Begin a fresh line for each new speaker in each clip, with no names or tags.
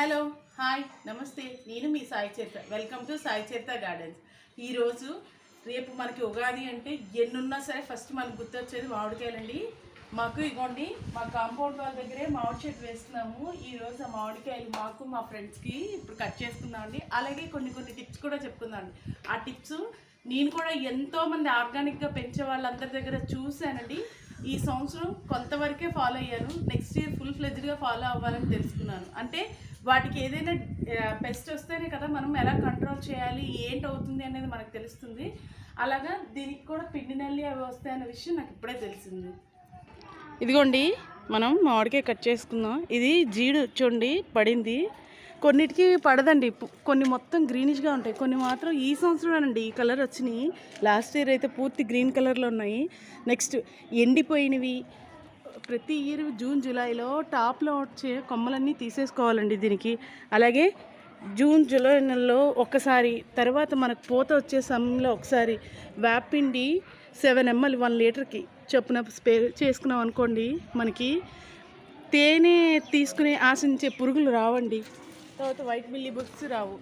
Hello hi నమస్తే. నేను మీ Sai Charitha. Welcome to Sai Charitha gardens ఈరోజు రేపు మనకి ఉగాది అంటే ఎన్నున్నా సరే ఫస్ట్ మనకు గుర్తొచ్చేది మామిడికాయలండి. మాకు ఇగోండి మా కాంపౌండ్ వాళ్ళ దగ్గరే మామిడి చెట్టు వేస్తున్నాము. ఈరోజు ఆ మామిడికాయలు మాకు మా ఫ్రెండ్స్కి ఇప్పుడు కట్ చేసుకుందామండి అలాగే కొన్ని కొన్ని టిప్స్ కూడా చెప్పుకుందామండి ఆ టిప్స్ నేను కూడా ఎంతో మంది ఆర్గానిక్గా పెంచే వాళ్ళందరి దగ్గర చూశానండి. ఈ సంవత్సరం కొంతవరకే ఫాలో అయ్యాను. నెక్స్ట్ ఇయర్ ఫుల్ ఫ్లెజ్డ్గా ఫాలో అవ్వాలని తెలుసుకున్నాను. అంటే వాటికి ఏదైనా పెస్ట్ వస్తేనే కదా మనం ఎలా కంట్రోల్ చేయాలి ఏంటి అవుతుంది అనేది మనకు తెలుస్తుంది. అలాగా దీనికి కూడా పిండి నల్లి అవి వస్తాయనే విషయం నాకు ఇప్పుడే తెలిసింది. ఇదిగోండి మనం మామిడికాయ కట్ చేసుకుందాం. ఇది జీడు చూడండి పడింది. కొన్నిటికి పడదండి కొన్ని మొత్తం గ్రీనిష్గా ఉంటాయి. కొన్ని మాత్రం ఈ సంవత్సరమేనండి ఈ కలర్ వచ్చినాయి. లాస్ట్ ఇయర్ అయితే పూర్తి గ్రీన్ కలర్లో ఉన్నాయి. నెక్స్ట్ ఎండిపోయినవి ప్రతి ఇయర్ జూన్ జూలైలో టాప్లో వచ్చే కొమ్మలన్నీ తీసేసుకోవాలండి దీనికి. అలాగే జూన్ జూలై నెలలో ఒక్కసారి తర్వాత మనకు పూత వచ్చే సమయంలో ఒకసారి వేపిండి సెవెన్ ఎంఎల్ వన్ లీటర్కి చొప్పున స్ప్రే చేసుకున్నాం అనుకోండి మనకి తేనె తీసుకునే ఆశించే పురుగులు రావండి. తర్వాత వైట్ మిల్లీ బుక్స్ రావు.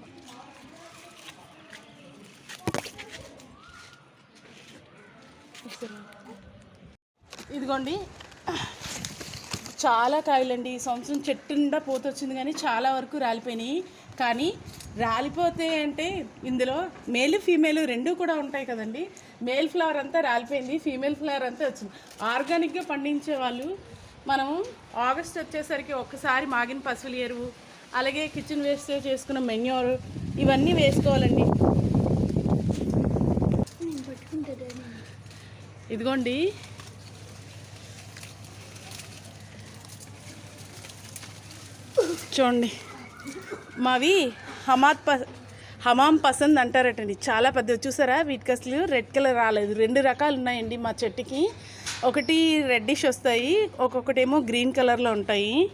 ఇదిగోండి. చాలా కాయలండి ఈ సంవత్సరం చెట్టు నిండా పోత వచ్చింది కానీ చాలా వరకు రాలిపోయినాయి. కానీ రాలిపోతే అంటే ఇందులో మేల్ ఫీమేల్ రెండు కూడా ఉంటాయి కదండి. మేల్ ఫ్లవర్ అంతా రాలిపోయింది ఫీమేల్ ఫ్లవర్ అంతా వచ్చింది. ఆర్గానిక్గా పండించే వాళ్ళు మనం ఆగస్ట్ వచ్చేసరికి ఒక్కసారి మాగిన పసుపుల ఎరువు అలాగే కిచెన్ వేస్ట్ చేసుకున్న మెన్యూర్ ఇవన్నీ వేసుకోవాలండి. ఇదిగోండి. చూడండి. మావి హమాత్ ప హమాం పసంద్ అంటారటండి. చాలా పెద్దవి. చూసారా? వీటికి అసలు రెడ్ కలర్ రాలేదు. రెండు రకాలు ఉన్నాయండి మా చెట్టుకి. ఒకటి రెడ్డిష్ వస్తాయి. ఒక్కొక్కటేమో గ్రీన్ కలర్లో ఉంటాయి.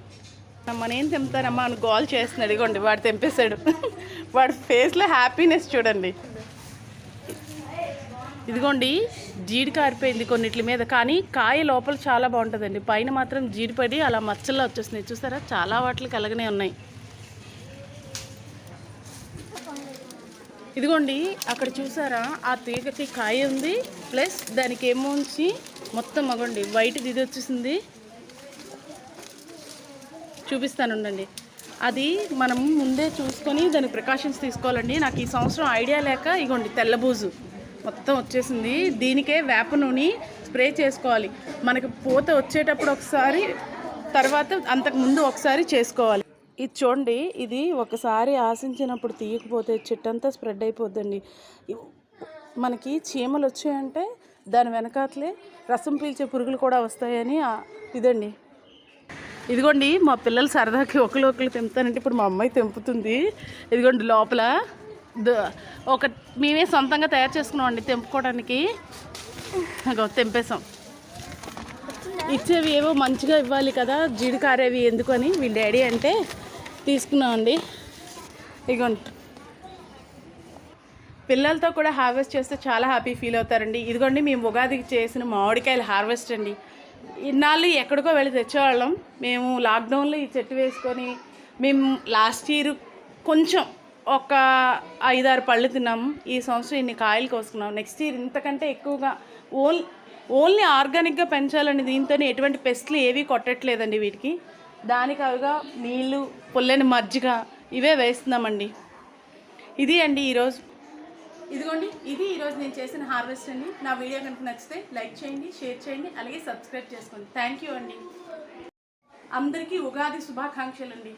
మన ఏం తెంపుతారమ్మా అని గోల్ చేస్తున్నాడు. ఇగోండి వాడు తెంపేశాడు. వాడి ఫేస్లో హ్యాపీనెస్ చూడండి. ఇదిగోండి జీడి కారిపోయింది కొన్నిట్ల మీద. కానీ కాయ లోపల చాలా బాగుంటుందండి. పైన మాత్రం జీడిపడి అలా మచ్చల్లో వచ్చేస్తున్నాయి చూసారా? చాలా వాటికి అలాగనే ఉన్నాయి. ఇదిగోండి అక్కడ చూసారా? ఆ తీగకి కాయ ఉంది. ప్లస్ దానికి ఏమోంచి మొత్తం అగోండి వైట్ ఇది వచ్చేసింది. చూపిస్తాను ఉండండి. అది మనం ముందే చూసుకొని దాని ప్రికాషన్స్ తీసుకోవాలండి. నాకు ఈ సంవత్సరం ఐడియా లేక ఇగోండి తెల్లబూజు. మొత్తం వచ్చేసింది. దీనికే వేప నూనె స్ప్రే చేసుకోవాలి. మనకి పూత వచ్చేటప్పుడు ఒకసారి తర్వాత అంతకు ముందు ఒకసారి చేసుకోవాలి. ఇది చూడండి ఇది ఒకసారి ఆశించినప్పుడు తీయకపోతే చెట్టు అంతా స్ప్రెడ్ అయిపోద్దండి. మనకి చీమలు వచ్చాయంటే దాని వెనకాతలే రసం పీల్చే పురుగులు కూడా వస్తాయని ఇదండి. ఇదిగోండి మా పిల్లలు సరదాకి ఒకరు ఒకరు తెంపుతానంటే ఇప్పుడు మా అమ్మాయి తెంపుతుంది. ఇదిగోండి లోపల ద- ఒక మేమే సొంతంగా తయారు చేసుకున్నామండి తెంపుకోవడానికి. తెంపేసాం ఇచ్చేవి ఏవో మంచిగా ఇవ్వాలి కదా జీడికారేవి ఎందుకని? వీళ్ళ డాడీ అంటే తీసుకున్నామండి. ఇదిగోండి పిల్లలతో కూడా హార్వెస్ట్ చేస్తే చాలా హ్యాపీ ఫీల్ అవుతారండి. ఇదిగోండి మేము ఉగాదికి చేసిన మామిడికాయలు హార్వెస్ట్ అండి. ఇన్నాళ్ళు ఎక్కడికో వెళ్ళి తెచ్చేవాళ్ళం. మేము లాక్డౌన్లో ఈ చెట్టు వేసుకొని మేము లాస్ట్ ఇయర్ కొంచెం ఒక ఐదారు పళ్ళు తిన్నాము ఈ సంవత్సరం ఇన్ని కాయలు కోసుకున్నాం. నెక్స్ట్ ఇయర్ ఇంతకంటే ఎక్కువగా ఓన్ ఓన్లీ ఆర్గానిక్గా పెంచాలని దీంతో ఎటువంటి పెస్ట్లు ఏవి కొట్టట్లేదండి వీటికి. దానికి అవిగా నీళ్ళు పుల్లని మజ్జిగ ఇవే వేస్తున్నామండి. ఇది అండి ఈరోజు. ఇదిగోండి ఇది ఈరోజు నేను చేసిన హార్వెస్ట్ అండి. నా వీడియో కనుక నచ్చితే లైక్ చేయండి షేర్ చేయండి అలాగే సబ్స్క్రైబ్ చేసుకోండి. థ్యాంక్ యూ అండి. అందరికీ ఉగాది శుభాకాంక్షలు అండి